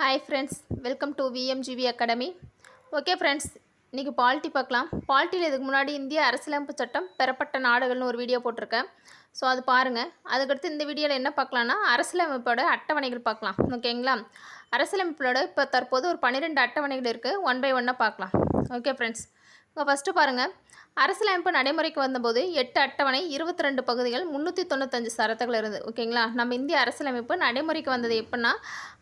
Hi friends welcome to VMGV academy okay friends இன்றைக்கி polity பார்க்கலாம். பாலிட்டியில் இதுக்கு முன்னாடி இந்திய அரசியலமைப்பு சட்டம் பெறப்பட்ட நாடுகள்னு ஒரு வீடியோ போட்டிருக்கேன். ஸோ அது பாருங்கள் அதுக்கடுத்து இந்த வீடியோவில் என்ன பார்க்கலான்னா அரசியலமைப்போட அட்டவணைகள் பார்க்கலாம். ஓகேங்களா அரசியலமைப்போட இப்போ தற்போது ஒரு பன்னிரெண்டு அட்டவணைகள் இருக்குது ஒன் பை ஒன்னாக பார்க்கலாம். ஓகே ஃப்ரெண்ட்ஸ் இப்போ ஃபஸ்ட்டு பாருங்கள் அரசியலமைப்பு நடைமுறைக்கு வந்தபோது எட்டு அட்டவணை இருபத்தி ரெண்டு பகுதிகள் முந்நூற்றி தொண்ணூத்தஞ்சு சரத்துகள் இருந்து ஓகேங்களா? நம்ம இந்திய அரசியலமைப்பு நடைமுறைக்கு வந்தது எப்படின்னா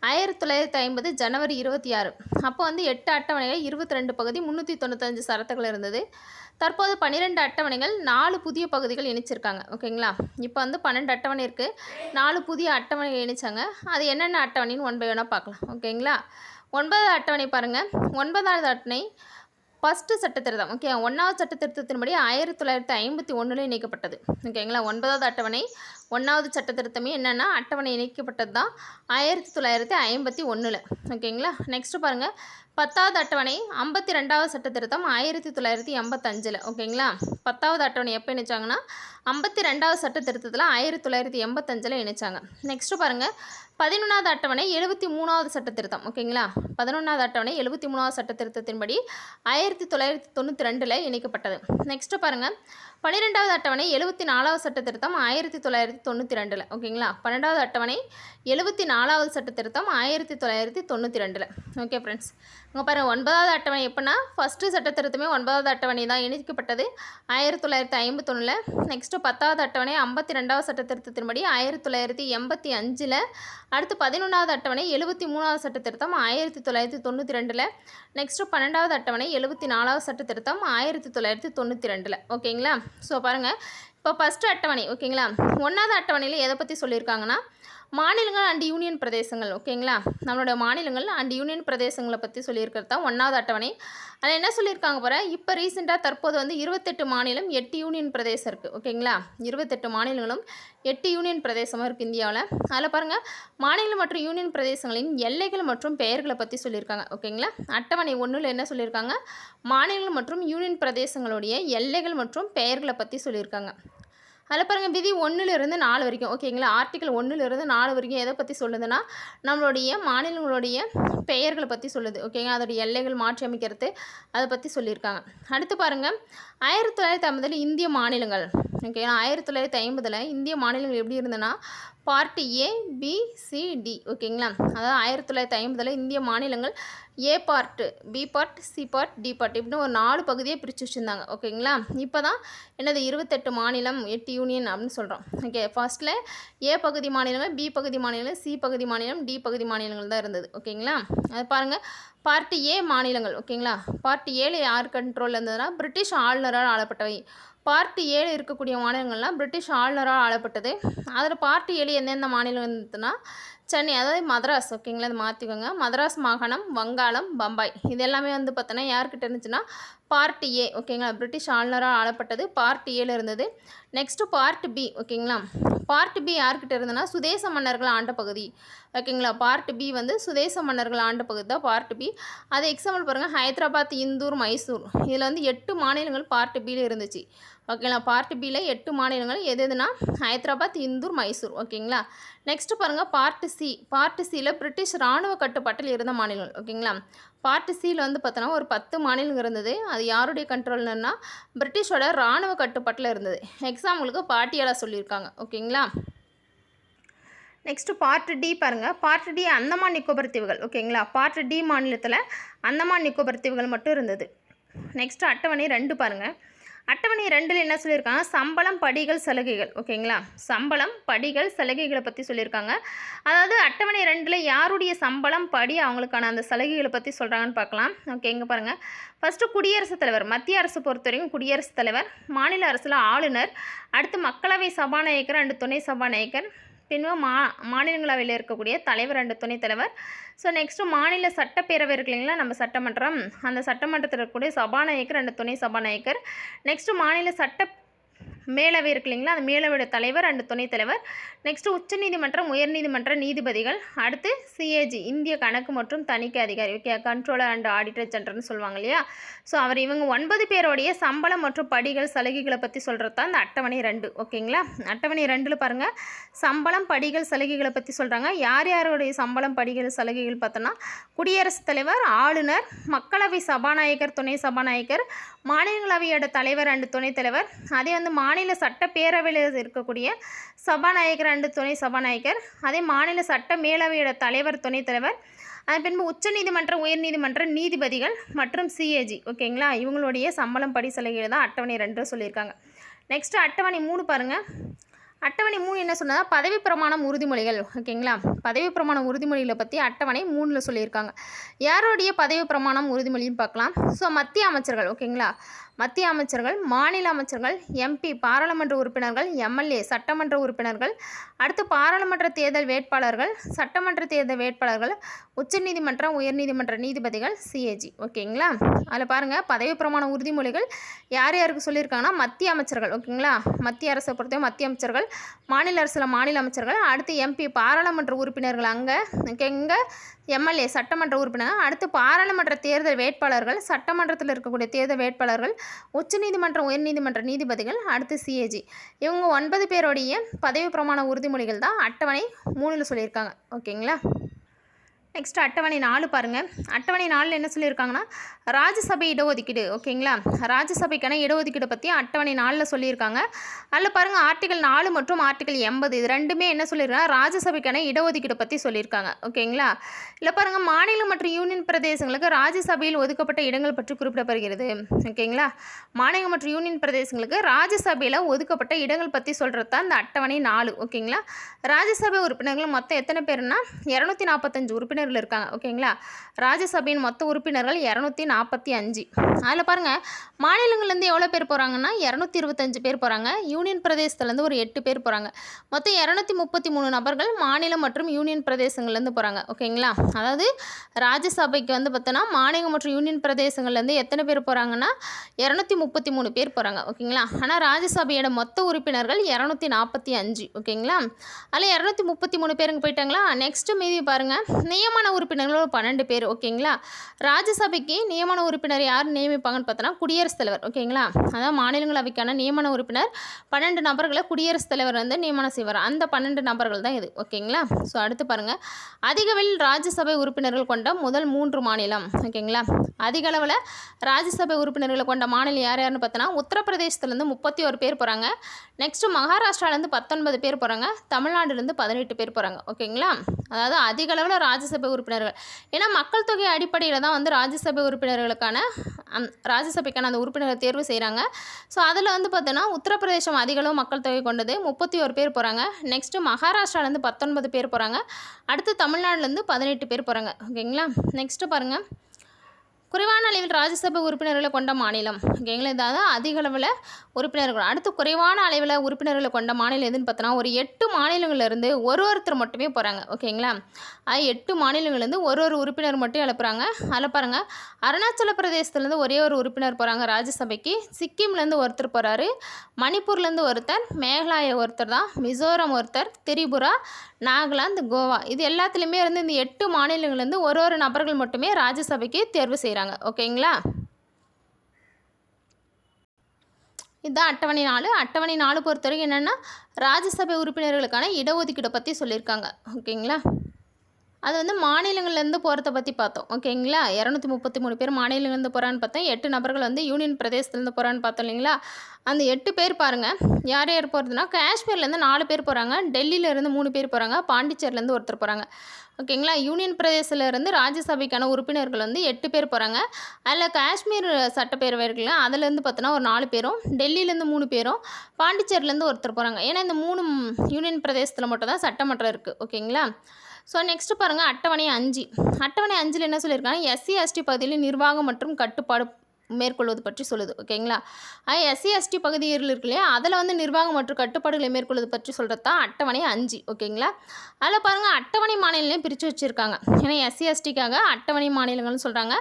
ஆயிரத்தி தொள்ளாயிரத்தி ஐம்பது ஜனவரி இருபத்தி ஆறு. அப்போ வந்து எட்டு அட்டவணைகள் இருபத்தி ரெண்டு பகுதி முந்நூற்றி தொண்ணூத்தஞ்சு சரத்துகள் இருந்தது. தற்போது பன்னிரெண்டு அட்டவணைகள் நாலு புதிய பகுதிகள் இணைச்சிருக்காங்க ஓகேங்களா? இப்போ வந்து பன்னெண்டு அட்டவணை இருக்குது நாலு புதிய அட்டவணைகள் இணைச்சாங்க. அது என்னென்ன அட்டவணைன்னு ஒன் பை ஒன்னாக பார்க்கலாம் ஓகேங்களா? ஒன்பதாவது அட்டவணை பாருங்கள் ஒன்பதாவது அட்டவணை ஃபஸ்ட்டு சட்டத்திருத்தம் ஓகே ஒன்றாவது சட்ட திருத்தத்தின்படி ஆயிரத்தி தொள்ளாயிரத்தி ஐம்பத்தி ஒன்றில் இணைக்கப்பட்டது ஓகேங்களா? ஒன்பதாவது அட்டவணை ஒன்றாவது சட்ட திருத்தமே என்னென்னா அட்டவணை இணைக்கப்பட்டது தான் ஆயிரத்தி தொள்ளாயிரத்தி ஐம்பத்தி ஒன்றில் ஓகேங்களா நெக்ஸ்ட்டு பாருங்கள் பத்தாவது அட்டவணை ஐம்பத்தி ரெண்டாவது சட்ட திருத்தம் ஆயிரத்தி தொள்ளாயிரத்தி எண்பத்தஞ்சில். ஓகேங்களா பத்தாவது அட்டவணை எப்போ இணைச்சாங்கன்னா ஐம்பத்தி ரெண்டாவது சட்ட திருத்தத்தில் ஆயிரத்தி தொள்ளாயிரத்தி எண்பத்தஞ்சில் இணைச்சாங்க. நெக்ஸ்ட்டு பாருங்கள் பதினொன்றாவது அட்டவணை எழுபத்தி மூணாவது சட்ட திருத்தம் ஓகேங்களா பதினொன்றாவது அட்டவணை எழுபத்தி மூணாவது சட்ட திருத்தத்தின்படி ஆயிரத்தி தொள்ளாயிரத்தி தொண்ணூற்றி ரெண்டில் இணைக்கப்பட்டது. நெக்ஸ்ட்டு பாருங்கள் பன்னிரெண்டாவது அட்டவணை எழுபத்தி நாலாவது சட்ட திருத்தம் ஆயிரத்தி தொள்ளாயிரத்தி தொண்ணூற்றி ரெண்டில் ஓகேங்களா? பன்னெண்டாவது அட்டவணை எழுபத்தி நாலாவது சட்டத்திருத்தம் ஆயிரத்தி தொள்ளாயிரத்தி தொண்ணூற்றி ரெண்டில் ஓகே ஃப்ரெண்ட்ஸ் இங்கே பாருங்கள் ஒன்பதாவது அட்டவணை எப்படின்னா ஃபஸ்ட்டு சட்டத்திருத்தமே ஒன்பதாவது அட்டவணை தான் இணைக்கப்பட்டது. ஆயிரத்தி தொள்ளாயிரத்தி ஐம்பத்தொன்னில். நெக்ஸ்ட்டு பத்தாவது அட்டவணை ஐம்பத்தி ரெண்டாவது சட்டத்திருத்தத்தின்படி ஆயிரத்தி தொள்ளாயிரத்தி எண்பத்தி அஞ்சில். அடுத்து பதினொன்றாவது அட்டவணை எழுபத்தி மூணாவது சட்டத்திருத்தம் ஆயிரத்தி தொள்ளாயிரத்தி தொண்ணூற்றி ரெண்டில் நெக்ஸ்ட்டு பன்னெண்டாவது அட்டவணை எழுபத்தி நாலாவது சட்டத்திருத்தம் ஆயிரத்தி தொள்ளாயிரத்தி தொண்ணூற்றி ரெண்டில் ஓகேங்களா? ஸோ பாருங்கள் இப்போ ஃபஸ்ட்டு அட்டவணை ஓகேங்களா ஒன்றாவது அட்டவணையில் எதை பற்றி சொல்லியிருக்காங்கன்னா மாநிலங்கள் அண்ட் யூனியன் பிரதேசங்கள் ஓகேங்களா? நம்மளோட மாநிலங்கள் அண்ட் யூனியன் பிரதேசங்களை பற்றி சொல்லியிருக்கிறது தான் ஒன்றாவது அட்டவணை. அதில் என்ன சொல்லியிருக்காங்க பாரு? இப்போ ரீசெண்டாக தற்போது வந்து இருபத்தெட்டு மாநிலம் எட்டு யூனியன் பிரதேசம் இருக்குது ஓகேங்களா? இருபத்தெட்டு மாநிலங்களும் எட்டு யூனியன் பிரதேசமாக இருக்குது இந்தியாவில். அதில் பாருங்கள் மாநிலம் மற்றும் யூனியன் பிரதேசங்களின் எல்லைகள் மற்றும் பெயர்களை பற்றி சொல்லியிருக்காங்க ஓகேங்களா? அட்டவணை ஒன்றில் என்ன சொல்லியிருக்காங்க? மாநிலங்கள் மற்றும் யூனியன் பிரதேசங்களுடைய எல்லைகள் மற்றும் பெயர்களை பற்றி சொல்லியிருக்காங்க. அதில் பாருங்கள் விதி ஒன்றுலேருந்து நாலு வரைக்கும். ஓகேங்களா ஆர்டிக்கல் ஒன்றுலேருந்து நாலு வரைக்கும் எதை பற்றி சொல்லுதுன்னா நம்மளுடைய மாநிலங்களுடைய பெயர்களை பற்றி சொல்லுது. ஓகேங்க அதோடைய எல்லைகள் மாற்றி அமைக்கிறது அதை பற்றி சொல்லியிருக்காங்க. அடுத்து பாருங்கள் ஆயிரத்தி தொள்ளாயிரத்தி ஐம்பதில் இந்திய மாநிலங்கள். ஓகேங்களா ஆயிரத்தி தொள்ளாயிரத்தி ஐம்பதில் இந்திய மாநிலங்கள் எப்படி இருந்ததுன்னா part A B C D ஓகேங்களா அதாவது ஆயிரத்தி தொள்ளாயிரத்தி ஐம்பதில் இந்திய மாநிலங்கள் A part B part C part D part இப்படின்னு ஒரு நாலு பகுதியை பிரித்து வச்சுருந்தாங்க. ஓகேங்களா இப்போ தான் என்னது இருபத்தெட்டு மாநிலம் எட்டு யூனியன் அப்படின்னு சொல்கிறோம் ஓகே ஃபர்ஸ்ட்டில் ஏ பகுதி மாநிலங்கள் பி பகுதி மாநிலங்கள் சி பகுதி மாநிலம் டி பகுதி மாநிலங்கள் தான் இருந்தது. ஓகேங்களா அது பாருங்கள் பார்ட்டி ஏ மாநிலங்கள் ஓகேங்களா? பார்ட்டி ஏழு யார் கண்ட்ரோலில் இருந்ததுன்னா பிரிட்டிஷ் ஆளுநரால் ஆளப்பட்டவை. பார்ட்டி ஏழு இருக்கக்கூடிய மாநிலங்கள்லாம் பிரிட்டிஷ் ஆளுநரால் ஆளப்பட்டது. அதில் பார்ட்டி ஏழு எந்தெந்த மாநிலம் இருந்ததுன்னா சென்னை அதாவது மதராஸ் ஓகேங்களா? இது மாற்றிக்கோங்க மதராஸ் மாகாணம் வங்காளம் பம்பாய். இது எல்லாமே வந்து பார்த்தோன்னா யார்கிட்ட இருந்துச்சுன்னா பார்ட் ஏ ஓகேங்களா பிரிட்டிஷ் ஆளுநரால் ஆளப்பட்டது. பார்ட் ஏல இருந்தது. நெக்ஸ்ட்டு பார்ட் பி ஓகேங்களா பார்ட் பி யார்கிட்ட இருந்ததுன்னா சுதேச மன்னர்கள் ஆண்ட பகுதி. ஓகேங்களா பார்ட் பி வந்து சுதேச மன்னர்கள் ஆண்ட பகுதி தான் பார்ட் பி அது எக்ஸாம்பிள் பாருங்கள் ஹைதராபாத் இந்தூர் மைசூர். இதில் வந்து எட்டு மாநிலங்கள் பார்ட் பியில் இருந்துச்சு. ஓகேங்களா பார்ட் பியில் எட்டு மாநிலங்கள். எது எதுனா ஹைதராபாத் இந்தூர் மைசூர். ஓகேங்களா நெக்ஸ்ட் பாருங்கள் பார்ட் சி பார்ட் சியில் பிரிட்டிஷ் இராணுவ கட்டுப்பாட்டில் இருந்த மாநிலங்கள். ஓகேங்களா பார்ட் சியில் வந்து பார்த்தோன்னா ஒரு பத்து மாநிலங்கள் இருந்தது. அது யாருடைய கண்ட்ரோல்னா பிரிட்டிஷோட இராணுவ கட்டுப்பாட்டில் இருந்தது. எக்ஸாம்பிளுக்கு பாட்டியால் சொல்லியிருக்காங்க. ஓகேங்களா? நெக்ஸ்ட்டு பார்ட் டி பாருங்கள் பார்ட் டி அந்தமான் நிக்கோபர் தீவுகள் ஓகேங்களா? பார்ட் டி மாநிலத்தில் அந்தமான் நிக்கோபர் தீவுகள் மட்டும் இருந்தது. நெக்ஸ்ட்டு அட்டவணை ரெண்டு பாருங்கள் அட்டவணை ரெண்டில் என்ன சொல்லியிருக்காங்க? சம்பளம் படிகள் சலுகைகள். ஓகேங்களா? சம்பளம் படிகள் சலுகைகளை பற்றி சொல்லியிருக்காங்க. அதாவது அட்டவணை ரெண்டில் யாருடைய சம்பளம் படி அவங்களுக்கான அந்த சலுகைகளை பற்றி சொல்கிறாங்கன்னு பார்க்கலாம். ஓகே இங்கே பாருங்கள் ஃபஸ்ட்டு குடியரசுத் தலைவர். மத்திய அரசு பொறுத்தவரைக்கும் குடியரசுத் தலைவர். மாநில அரசில் ஆளுநர். அடுத்து மக்களவை சபாநாயகர். அண்டு துணை சபாநாயகர். பின்பு மா மாநிலங்களவையில் இருக்கக்கூடிய தலைவர் அண்டு துணைத் தலைவர். ஸோ நெக்ஸ்ட்டு மாநில சட்டப்பேரவை இருக்கு இல்லைங்களா? நம்ம சட்டமன்றம். அந்த சட்டமன்றத்தில் இருக்கக்கூடிய சபாநாயகர் அண்டு துணை சபாநாயகர். நெக்ஸ்ட்டு மாநில சட்ட மேலவை இருக்கு இல்லைங்களா? அந்த மேலவையோட தலைவர் அண்டு துணைத் தலைவர். நெக்ஸ்ட்டு உச்சநீதிமன்றம் உயர்நீதிமன்ற நீதிபதிகள். அடுத்து சிஏஜி இந்திய கணக்கு மற்றும் தணிக்கை அதிகாரி. ஓகே கண்ட்ரோலர் அண்ட் ஆடிட்டர் ஜெனரல்னு சொல்லுவாங்க இல்லையா? ஸோ அவர் இவங்க ஒன்பது பேருடைய சம்பளம் மற்றும் படிகள் சலுகைகளை பற்றி சொல்கிறது தான் இந்த அட்டவணை ரெண்டு. ஓகேங்களா? அட்டவணை ரெண்டில் பாருங்கள் சம்பளம் படிகள் சலுகைகளை பற்றி சொல்கிறாங்க யார் யாருடைய சம்பளம் படிகள் சலுகைகள் பார்த்தோன்னா குடியரசுத் தலைவர் ஆளுநர் மக்களவை சபாநாயகர் துணை சபாநாயகர் மாநிலங்களவையோட தலைவர் அண்டு துணைத் தலைவர். அதே வந்து மாநில சட்டப்பேரவையில் இருக்கக்கூடிய சபாநாயகர் அண்டு துணை சபாநாயகர். அதே மாநில சட்ட மேலவையோட தலைவர் துணைத் தலைவர். அதன் பின்பு உச்சநீதிமன்ற உயர்நீதிமன்ற நீதிபதிகள் மற்றும் சிஏஜி. ஓகேங்களா? இவங்களுடைய சம்பளம் படி சலுகைகள் தான் அட்டவணை ரெண்டு சொல்லியிருக்காங்க. நெக்ஸ்ட்டு அட்டவணை மூணு பாருங்கள் அட்டவணை மூணு என்ன சொன்னதா பதவி பிரமாணம் உறுதிமொழிகள். ஓகேங்களா பதவி பிரமாணம் உறுதிமொழிகளை பற்றி அட்டவணை மூணில் சொல்லியிருக்காங்க. யாருடைய பதவி பிரமாணம் உறுதிமொழின்னு பார்க்கலாம். ஸோ மத்திய அமைச்சர்கள் ஓகேங்களா மத்திய அமைச்சர்கள் மாநில அமைச்சர்கள் எம்பி பாராளுமன்ற உறுப்பினர்கள் எம்எல்ஏ சட்டமன்ற உறுப்பினர்கள் அடுத்து பாராளுமன்ற தேர்தல் வேட்பாளர்கள் சட்டமன்ற தேர்தல் வேட்பாளர்கள் உச்சநீதிமன்றம் உயர்நீதிமன்ற நீதிபதிகள் சிஏஜி ஓகேங்களா? அதில் பாருங்கள் பதவி பிரமாண உறுதிமொழிகள் யார் யாருக்கு சொல்லியிருக்காங்கன்னா மத்திய அமைச்சர்கள். ஓகேங்களா? மத்திய அரசை பொறுத்தவரை மத்திய அமைச்சர்கள் மாநில அரசில் மாநில அமைச்சர்கள் அடுத்து எம்பி பாராளுமன்ற உறுப்பினர்கள் அங்கே எங்கே எம்எல்ஏ சட்டமன்ற உறுப்பினர். அடுத்து பாராளுமன்ற தேர்தல் வேட்பாளர்கள் சட்டமன்றத்தில் இருக்கக்கூடிய தேர்தல் வேட்பாளர்கள் உச்சநீதிமன்ற உயர்நீதிமன்ற நீதிபதிகள் அடுத்து சிஏஜி. இவங்க ஒன்பது பேருடைய பதவி பிரமாண உறுதிமொழிகள் தான் அட்டவணை மூணில் சொல்லியிருக்காங்க. ஓகேங்களா? நெக்ஸ்ட் அட்டவணை நாலு பாருங்கள் அட்டவணை நாலில் என்ன சொல்லியிருக்காங்கன்னா ராஜ்யசபை இடஒதுக்கீடு. ஓகேங்களா? ராஜ்யசபைக்கான இடஒதுக்கீடு பற்றி அட்டவணை நாலில் சொல்லியிருக்காங்க. அதில் பாருங்கள் ஆர்டிகல் நாலு மற்றும் ஆர்டிகல் எண்பது இது ரெண்டுமே என்ன சொல்லியிருக்காங்க ராஜ்யசபைக்கான இடஒதுக்கீடு பற்றி சொல்லியிருக்காங்க. ஓகேங்களா? இல்லை பாருங்கள் மாநிலம் மற்றும் யூனியன் பிரதேசங்களுக்கு ராஜ்யசபையில் ஒதுக்கப்பட்ட இடங்கள் பற்றி குறிப்பிடப்படுகிறது. ஓகேங்களா? மாநிலம் மற்றும் யூனியன் பிரதேசங்களுக்கு ராஜ்யசபையில் ஒதுக்கப்பட்ட இடங்கள் பற்றி சொல்கிறது தான் இந்த அட்டவணை நாலு. ஓகேங்களா? ராஜ்யசபை உறுப்பினர்கள் மொத்தம் எத்தனை பேர்னா இரநூத்தி நாற்பத்தஞ்சு உறுப்பினர் உறுப்பினர்கள் இருக்காங்க ஓகேங்களா? ராஜ்யசபையின் மொத்த உறுப்பினர்கள் இரநூத்தி நாற்பத்தி அஞ்சு. அதில் பாருங்கள் மாநிலங்கள்லேருந்து எவ்வளோ பேர் போகிறாங்கன்னா இரநூத்தி இருபத்தஞ்சு பேர் போகிறாங்க யூனியன் பிரதேசத்துலேருந்து ஒரு எட்டு பேர் போகிறாங்க மொத்தம் இரநூத்தி முப்பத்தி மூணு நபர்கள் மாநிலம் மற்றும் யூனியன் பிரதேசங்கள்லேருந்து போகிறாங்க ஓகேங்களா? அதாவது ராஜ்யசபைக்கு வந்து பார்த்தோன்னா மாநிலம் மற்றும் யூனியன் பிரதேசங்கள்லேருந்து எத்தனை பேர் போகிறாங்கன்னா இரநூத்தி முப்பத்தி மூணு பேர் போகிறாங்க ஓகேங்களா? ஆனால் ராஜ்யசபையோட மொத்த உறுப்பினர்கள் இரநூத்தி நாற்பத்தி அஞ்சு ஓகேங்களா? அதில் இரநூத்தி முப்பத்தி மூணு பேருங்க போயிட்டாங்களா? நெக்ஸ்ட்டு மீதி பாருங்கள் நியமன உறுப்பினர்கள் ஒரு பன்னெண்டு பேர் ஓகேங்களா? ராஜ்யசபைக்கு நியமன உறுப்பினர் யார் நியமிப்பாங்கன்னு பார்த்தோன்னா குடியரசுத் தலைவர் ஓகேங்களா? அதாவது மாநிலங்களவைக்கான நியமன உறுப்பினர். பன்னெண்டு நபர்களை குடியரசுத் தலைவர் வந்து நியமனம் செய்வார். அந்த பன்னெண்டு நபர்கள் தான் இது ஓகேங்களா? ஸோ அடுத்து பாருங்கள் அதிகளவில் ராஜ்யசபை உறுப்பினர்கள் கொண்ட முதல் மூன்று மாநிலம் ஓகேங்களா? அதிக அளவில் ராஜ்யசபை உறுப்பினர்களை கொண்ட மாநிலம் யார் யாருன்னு பார்த்தோன்னா உத்தரப்பிரதேசத்துலேருந்து முப்பத்தி ஒரு பேர் போகிறாங்க நெக்ஸ்ட்டு மகாராஷ்டிராலேருந்து பத்தொன்பது பேர் போகிறாங்க தமிழ்நாடுலேருந்து பதினெட்டு பேர் போகிறாங்க ஓகேங்களா? அதாவது அதிக அளவில் ராஜ்யசபை உறுப்பினர்கள். ஏன்னா மக்கள் தொகை அடிப்படையில் தான் வந்து ராஜ்யசபை உறுப்பினர்களுக்கான அந் ராஜ்யசபைக்கான அந்த உறுப்பினர்கள் தேர்வு செய்கிறாங்க ஸோ அதில் வந்து பார்த்தோன்னா உத்தரப்பிரதேசம் அதிகளவு மக்கள் தொகை கொண்டது முப்பத்தி ஒரு பேர் போகிறாங்க நெக்ஸ்ட்டு மகாராஷ்டிராலேருந்து பத்தொன்பது பேர் போகிறாங்க அடுத்து தமிழ்நாடுலேருந்து பதினெட்டு பேர் போகிறாங்க ஓகேங்களா? நெக்ஸ்ட்டு பாருங்கள் குறைவான அளவில் ராஜ்யசபை உறுப்பினர்களை கொண்ட மாநிலம். ஓகேங்களா? இதாவது அதிக அளவில் உறுப்பினர்கள். அடுத்து குறைவான அளவில் உறுப்பினர்களை கொண்ட மாநிலம் எதுன்னு பார்த்தோன்னா ஒரு எட்டு மாநிலங்கள்லேருந்து ஒரு ஒருத்தர் மட்டுமே போகிறாங்க ஓகேங்களா? எட்டு மாநிலங்கள்லேருந்து ஒரு ஒரு உறுப்பினர் மட்டும் எழுப்புறாங்க. அதில் பாருங்கள் அருணாச்சல பிரதேசத்துலேருந்து ஒரே ஒரு உறுப்பினர் போகிறாங்க ராஜ்யசபைக்கு. சிக்கிம்லேருந்து ஒருத்தர் போகிறாரு மணிப்பூர்லேருந்து ஒருத்தர் மேகாலயா ஒருத்தர் தான் மிசோரம் ஒருத்தர் திரிபுரா நாகாலாந்து கோவா. இது எல்லாத்துலேயுமே இருந்து இந்த எட்டு மாநிலங்கள்லேருந்து ஒரு ஒரு நபர்கள் மட்டுமே ராஜ்யசபைக்கு தேர்வு செய்கிறாங்க ஓகேங்களா? இதுதான் அட்டவணை நாலு. அட்டவணை நாலு பொறுத்தவரைக்கும் என்னென்னா ராஜ்யசபை உறுப்பினர்களுக்கான இடஒதுக்கீடை பற்றி சொல்லியிருக்காங்க. ஓகேங்களா? அது வந்து மாநிலங்கள்லேருந்து போகிறத பற்றி பார்த்தோம். ஓகேங்களா இரநூத்தி முப்பத்தி மூணு பேர் மாநிலங்கள்லேருந்து போகிறான்னு பார்த்தோம். எட்டு நபர்கள் வந்து யூனியன் பிரதேசத்துலேருந்து போகிறான்னு பார்த்தோம் இல்லைங்களா? அந்த எட்டு பேர் பாருங்கள் யார் யார் போகிறதுனா காஷ்மீர்லேருந்து நாலு பேர் போகிறாங்க டெல்லியிலேருந்து மூணு பேர் போகிறாங்க பாண்டிச்சேரிலேருந்து ஒருத்தர் போகிறாங்க ஓகேங்களா யூனியன் பிரதேசத்துலேருந்து ராஜ்யசபைக்கான உறுப்பினர்கள் வந்து எட்டு பேர் போகிறாங்க அதில் காஷ்மீர் சட்டப்பேரவை இருக்குல்ல அதுலேருந்து பார்த்தோன்னா ஒரு நாலு பேரும் டெல்லியிலேருந்து மூணு பேரும் பாண்டிச்சேரிலேருந்து ஒருத்தர் போகிறாங்க ஏன்னா இந்த மூணு யூனியன் பிரதேசத்தில் மட்டும் தான் சட்டமன்றம் இருக்குது ஓகேங்களா ஸோ நெக்ஸ்ட் பாருங்கள் அட்டவணை அஞ்சு. அட்டவணை அஞ்சில் என்ன சொல்லியிருக்காங்க? எஸ்சி எஸ்டி பகுதியில் நிர்வாகம் மற்றும் கட்டுப்பாடு மேற்கொள்வது பற்றி சொல்லுது. ஓகேங்களா எஸ்சி எஸ்டி பகுதியில் இருக்கு இல்லையா? அதில் வந்து நிர்வாகம் மற்றும் கட்டுப்பாடுகளை மேற்கொள்வது பற்றி சொல்கிறது தான் அட்டவணை அஞ்சு. ஓகேங்களா அதில் பாருங்கள் அட்டவணை மாநிலங்களையும் பிரித்து வச்சுருக்காங்க. ஏன்னா எஸ்சி எஸ்டிக்காக அட்டவணை மாநிலங்கள்னு சொல்கிறாங்க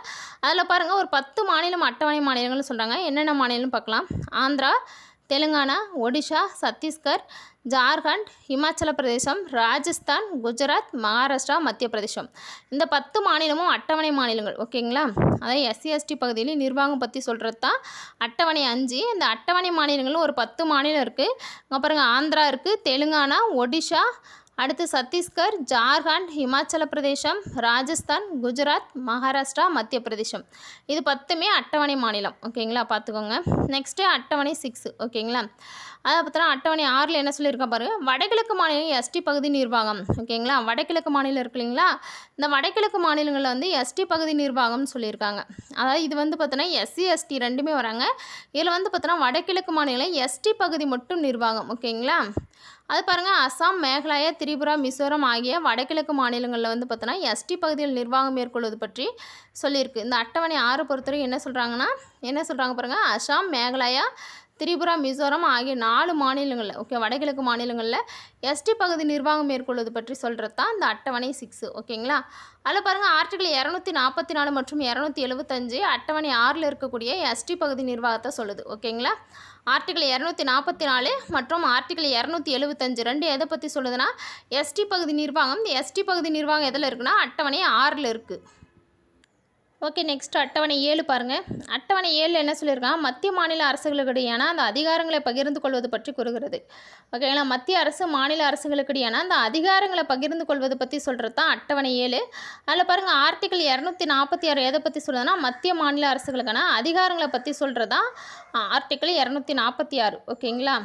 அதில் பாருங்கள் ஒரு பத்து மாநிலம் அட்டவணை மாநிலங்கள்னு சொல்கிறாங்க என்னென்ன மாநிலம்னு பார்க்கலாம்? ஆந்திரா தெலுங்கானா ஒடிஷா சத்தீஸ்கர் ஜார்க்கண்ட் இமாச்சல பிரதேசம் ராஜஸ்தான் குஜராத் மகாராஷ்டிரா மத்திய பிரதேசம். இந்த பத்து மாநிலமும் அட்டவணை மாநிலங்கள். ஓகேங்களா? அதாவது எஸ்சி எஸ்டி பகுதியில் நிர்வாகம் பற்றி சொல்கிறது தான் அட்டவணை அஞ்சு. இந்த அட்டவணை மாநிலங்களும் ஒரு பத்து மாநிலம் இருக்குது அப்புறம் ஆந்திரா இருக்குது தெலுங்கானா ஒடிஷா அடுத்து சத்தீஸ்கர் ஜார்க்கண்ட் ஹிமாச்சல பிரதேசம் ராஜஸ்தான் குஜராத் மகாராஷ்டிரா மத்திய பிரதேசம். இது பத்துமே அட்டவணை மாநிலம். ஓகேங்களா பார்த்துக்கோங்க. நெக்ஸ்ட்டு அட்டவணை சிக்ஸ் ஓகேங்களா அதை பார்த்தோன்னா அட்டவணை ஆறில் என்ன சொல்லியிருக்கா பாருங்கள் வடகிழக்கு மாநிலம் எஸ்டி பகுதி நிர்வாகம். ஓகேங்களா வடகிழக்கு மாநிலம் இருக்கு இல்லைங்களா? இந்த வடகிழக்கு மாநிலங்களில் வந்து எஸ்டி பகுதி நிர்வாகம்னு சொல்லியிருக்காங்க. அதாவது இது வந்து பார்த்தோன்னா எஸ்சி எஸ்டி ரெண்டுமே வராங்க. இதில் வந்து பார்த்தோன்னா வடகிழக்கு மாநிலம் எஸ்டி பகுதி மட்டும் நிர்வாகம். ஓகேங்களா அது பாருங்கள் அசாம் மேகாலயா திரிபுரா மிசோரம் ஆகிய வடகிழக்கு மாநிலங்களில் வந்து பார்த்தோன்னா எஸ்டி பகுதியில் நிர்வாகம் மேற்கொள்வது பற்றி சொல்லியிருக்கு. இந்த அட்டவணை ஆறு பொறுத்தவரை என்ன சொல்கிறாங்கன்னா என்ன சொல்கிறாங்க பாருங்கள் அசாம் மேகாலயா திரிபுரா மிசோரம் ஆகிய நாலு மாநிலங்களில் ஓகே வடகிழக்கு மாநிலங்களில் எஸ்டி பகுதி நிர்வாகம் மேற்கொள்வது பற்றி சொல்கிறது தான் இந்த அட்டவணை சிக்ஸு ஓகேங்களா அதில் பாருங்கள் ஆர்டிகிள் இரநூத்தி நாற்பத்தி நாலு மற்றும் இரநூத்தி எழுபத்தஞ்சு அட்டவணை ஆறில் இருக்கக்கூடிய எஸ்டி பகுதி நிர்வாகத்தை சொல்லுது ஓகேங்களா ஆர்டிகிள் இரநூத்தி நாற்பத்தி நாலு மற்றும் ஆர்டிகிள் இரநூத்தி எழுபத்தஞ்சு ரெண்டு எதை பற்றி சொல்லுதுன்னா எஸ்டி பகுதி நிர்வாகம் எஸ்டி பகுதி நிர்வாகம் எதில் இருக்குன்னா அட்டவணை ஆறில் இருக்குது ஓகே நெக்ஸ்ட் அட்டவணை ஏழு பாருங்கள் அட்டவணை ஏழில் என்ன சொல்லியிருக்காங்க? மத்திய மாநில அரசுகளுக்கிடையான அந்த அதிகாரங்களை பகிர்ந்து கொள்வது பற்றி கூறுகிறது. ஓகேங்களா மத்திய அரசு மாநில அரசுகளுக்கிடையான அந்த அதிகாரங்களை பகிர்ந்து கொள்வது பற்றி சொல்கிறது தான் அட்டவணை ஏழு. அதில் பாருங்கள் ஆர்டிக்கல் இரநூத்தி நாற்பத்தி ஆறு எதை பற்றி சொல்கிறதுனா மத்திய மாநில அரசுகளுக்கான அதிகாரங்களை பற்றி சொல்கிறது தான் ஆர்டிக்கல் இரநூத்தி நாற்பத்தி ஆறு. ஓகேங்களா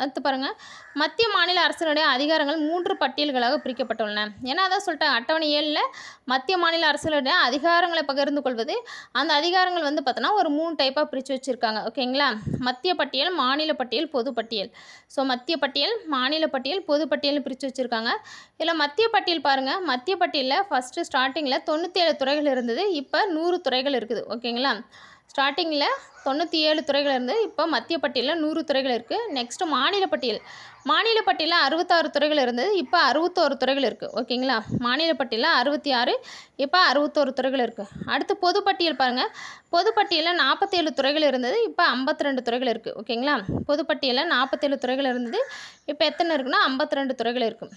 அடுத்து பாருங்கள் மத்திய மாநில அரசுடைய அதிகாரங்கள் மூன்று பட்டியல்களாக பிரிக்கப்பட்டுள்ளன. ஏன்னா அதான் சொல்லிட்டேன் அட்டவணை ஏழில் மத்திய மாநில அரசுகளுடைய அதிகாரங்களை பகிர்ந்து கொள்வது. அந்த அதிகாரங்கள் வந்து பார்த்தோன்னா ஒரு மூணு டைப்பாக பிரித்து வச்சுருக்காங்க. ஓகேங்களா மத்திய பட்டியல் மாநில பட்டியல் பொது பட்டியல். ஸோ மத்திய பட்டியல் மாநில பட்டியல் பொது பட்டியல்னு பிரித்து வச்சுருக்காங்க. இதில் மத்திய பட்டியல் பாருங்கள் மத்திய பட்டியலில் ஃபஸ்ட்டு ஸ்டார்டிங்கில் தொண்ணூற்றி ஏழு துறைகள் இருந்தது. இப்போ நூறு துறைகள் இருக்குது. ஓகேங்களா ஸ்டார்டிங்கில் தொண்ணூற்றி ஏழு துறைகள் இருந்து இப்போ மத்திய பட்டியலில் நூறு துறைகள் இருக்குது நெக்ஸ்ட்டு மாநில பட்டியல். மாநில பட்டியலில் அறுபத்தாறு துறைகள் இருந்தது இப்போ அறுபத்தோரு துறைகள் இருக்குது ஓகேங்களா? மாநில பட்டியலில் அறுபத்தி ஆறு இப்போ அறுபத்தோரு துறைகள் இருக்குது அடுத்து பொதுப்பட்டியல் பாருங்கள் பொதுப்பட்டியலில் நாற்பத்தேழு துறைகள் இருந்தது இப்போ ஐம்பத்தி ரெண்டு துறைகள் இருக்குது ஓகேங்களா? பொதுப்பட்டியலில் நாற்பத்தேழு துறைகள் இருந்தது இப்போ எத்தனை இருக்குன்னா ஐம்பத்தி ரெண்டு துறைகள் இருக்குது